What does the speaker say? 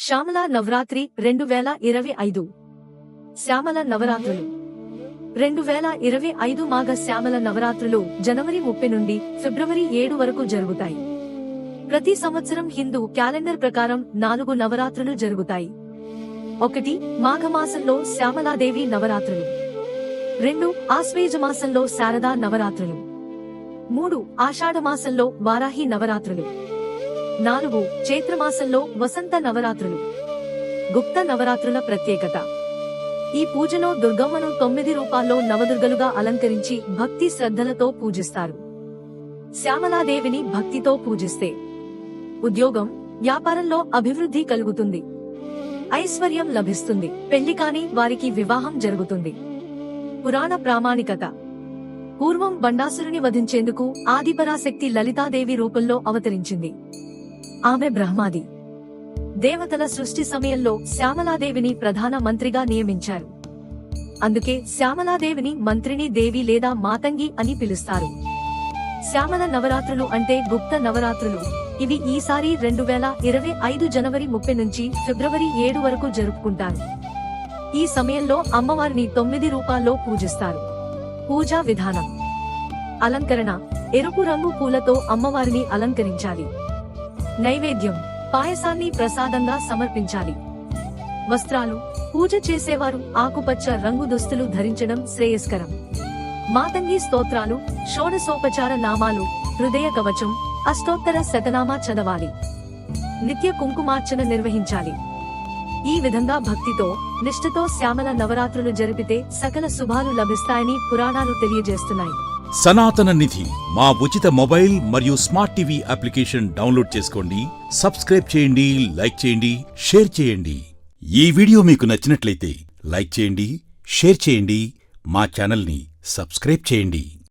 శ్యామల నవరాత్రి రెండు వేల ఇరవై ఐదు. శ్యామల నవరాత్రులు. రెండు వేల ఇరవై ఐదు మాఘ శ్యామల నవరాత్రులు జనవరి ముప్పై నుండి ఫిబ్రవరి ఏడు వరకు జరుగుతాయి. ప్రతి సంవత్సరం హిందూ క్యాలెండర్ ప్రకారం నాలుగు నవరాత్రులు జరుగుతాయి. ఒకటి మాఘమాసంలో శ్యామలాదేవి నవరాత్రులు. రెండు ఆశ్వేజ మాసంలో శారదా నవరాత్రులు. మూడు ఆషాఢమాసంలో వారాహి నవరాత్రులు. నాలుగు చైత్రమాసంలో వసంత నవరాత్రులు. గుప్త నవరాత్రుల ప్రత్యేకత. ఈ పూజలో దుర్గమ్మను తొమ్మిది రూపాల్లో నవదుర్గలుగా అలంకరించి భక్తి శ్రద్ధలతో పూజిస్తారు. శ్యామలాదేవిని భక్తితో పూజిస్తే. ఉద్యోగం వ్యాపారంలో అభివృద్ధి కలుగుతుంది. ఐశ్వర్యం లభిస్తుంది. పెళ్ళి కాని వారికి వివాహం జరుగుతుంది. పురాణ ప్రామాణికత. పూర్వం బండాసురుని వధించేందుకు ఆదిపరాశక్తి లలితాదేవి రూపంలో అవతరించింది. ఆమె బ్రహ్మాది. దేవతల సృష్టి సమయంలో శ్యామలాదేవిని ప్రధాన మంత్రిగా నియమించారు. అందుకే శ్యామలాదేవిని మంత్రిని దేవి లేదా మాతంగి అని పిలుస్తారు. శ్యామల నవరాత్రులు అంటే గుప్త నవరాత్రులు. ఇవి ఈసారి రెండు వేల ఇరవై ఐదు జనవరి ముప్పై నుంచి ఫిబ్రవరి ఏడు వరకు జరుపుకుంటారు. ఈ సమయంలో అమ్మవారిని తొమ్మిది రూపాల్లో పూజిస్తారు. పూజా విధానం. అలంకరణ. ఎరుపు రంగు పూలతో అమ్మవారిని అలంకరించాలి. నైవేద్యం పాయసాన్ని ప్రసాదంగా సమర్పించాలి. వస్త్రాలు పూజ చేసేవారు ఆకుపచ్చ రంగు దుస్తులు ధరించడం శ్రేయస్కరం. మాతంగి స్తోత్రాలు షోడసోపచార నామాలు హృదయ కవచం అష్టోత్తర శతనామా చదవాలి. నిత్య కుంకుమార్చన నిర్వహించాలి. ఈ విధంగా భక్తితో నిష్ఠతో శ్యామల నవరాత్రులు జరిపితే సకల శుభాలు లభిస్తాయని పురాణాలు తెలియజేస్తున్నాయి. సనాతన నిధి మా ఉచిత మొబైల్ మరియు స్మార్ట్ టీవీ అప్లికేషన్ డౌన్లోడ్ చేసుకోండి సబ్స్క్రైబ్ చేయండి లైక్ చేయండి షేర్ చేయండి. ఈ వీడియో మీకు నచ్చినట్లయితే లైక్ చేయండి షేర్ చేయండి మా ఛానల్ని సబ్స్క్రైబ్ చేయండి.